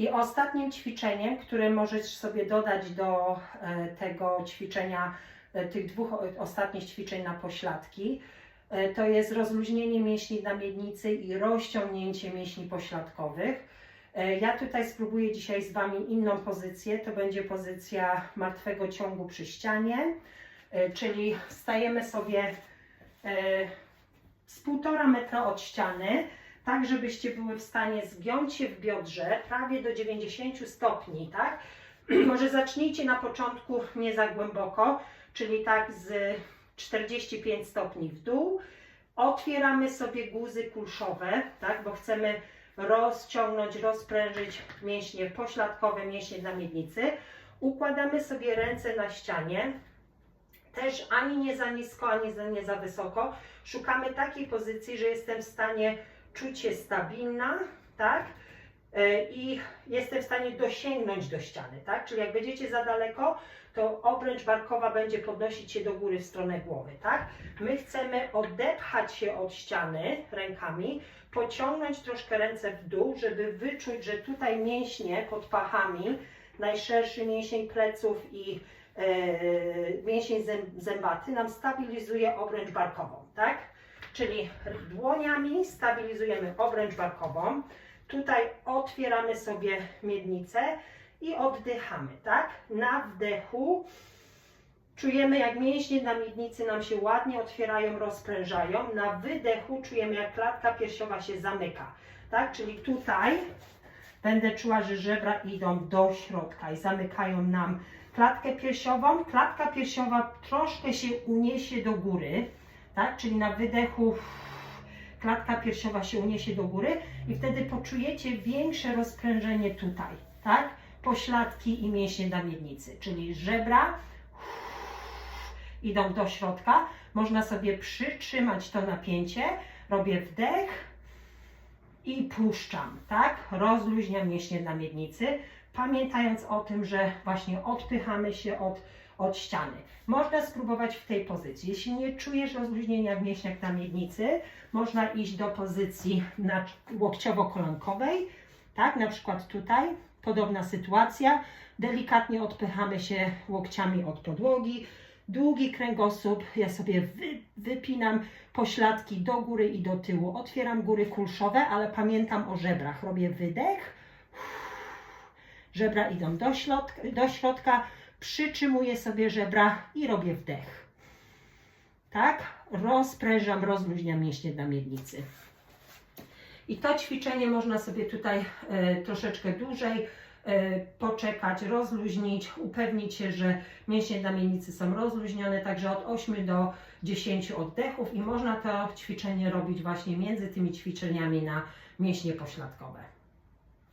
I ostatnim ćwiczeniem, które możesz sobie dodać do e, tego ćwiczenia, e, tych dwóch ostatnich ćwiczeń na pośladki, e, to jest rozluźnienie mięśni na miednicy i rozciągnięcie mięśni pośladkowych. Ja tutaj spróbuję dzisiaj z Wami inną pozycję. To będzie pozycja martwego ciągu przy ścianie, czyli stajemy sobie z półtora metra od ściany, tak żebyście były w stanie zgiąć się w biodrze prawie do 90 stopni, tak? Może zacznijcie na początku nie za głęboko, czyli tak z 45 stopni w dół. Otwieramy sobie guzy kulszowe, tak? Bo chcemy rozciągnąć, rozprężyć mięśnie pośladkowe, mięśnie na miednicy. Układamy sobie ręce na ścianie, też ani nie za nisko, ani nie za wysoko. Szukamy takiej pozycji, że jestem w stanie czuć się stabilna, tak? E, I jestem w stanie dosięgnąć do ściany, tak? Czyli jak będziecie za daleko, to obręcz barkowa będzie podnosić się do góry w stronę głowy, tak? My chcemy odepchać się od ściany rękami, pociągnąć troszkę ręce w dół, żeby wyczuć, że tutaj mięśnie pod pachami, najszerszy mięsień pleców i e, mięsień zęb, zębaty nam stabilizuje obręcz barkową, tak? Czyli dłoniami stabilizujemy obręcz barkową. Tutaj otwieramy sobie miednicę i oddychamy, tak? Na wdechu czujemy, jak mięśnie na miednicy nam się ładnie otwierają, rozprężają. Na wydechu czujemy, jak klatka piersiowa się zamyka, tak? Czyli tutaj będę czuła, że żebra idą do środka i zamykają nam klatkę piersiową. Klatka piersiowa troszkę się uniesie do góry, tak? Czyli na wydechu klatka piersiowa się uniesie do góry i wtedy poczujecie większe rozprężenie tutaj, tak? Pośladki i mięśnie na miednicy, czyli żebra idą do środka. Można sobie przytrzymać to napięcie. Robię wdech i puszczam, tak? Rozluźniam mięśnie na miednicy, pamiętając o tym, że właśnie odpychamy się od, od ściany. Można spróbować w tej pozycji. Jeśli nie czujesz rozluźnienia w mięśniach na miednicy, można iść do pozycji łokciowo-kolankowej, tak? Na przykład tutaj, podobna sytuacja. Delikatnie odpychamy się łokciami od podłogi, długi kręgosłup, ja sobie wy, wypinam pośladki do góry i do tyłu, otwieram góry kulszowe, ale pamiętam o żebrach. Robię wydech, żebra idą do środka, do środka przytrzymuję sobie żebra i robię wdech. Tak? Rozprężam, rozluźniam mięśnie na miednicy. I to ćwiczenie można sobie tutaj e, troszeczkę dłużej e, poczekać, rozluźnić, upewnić się, że mięśnie na miednicy są rozluźnione, także od 8 do 10 oddechów i można to ćwiczenie robić właśnie między tymi ćwiczeniami na mięśnie pośladkowe.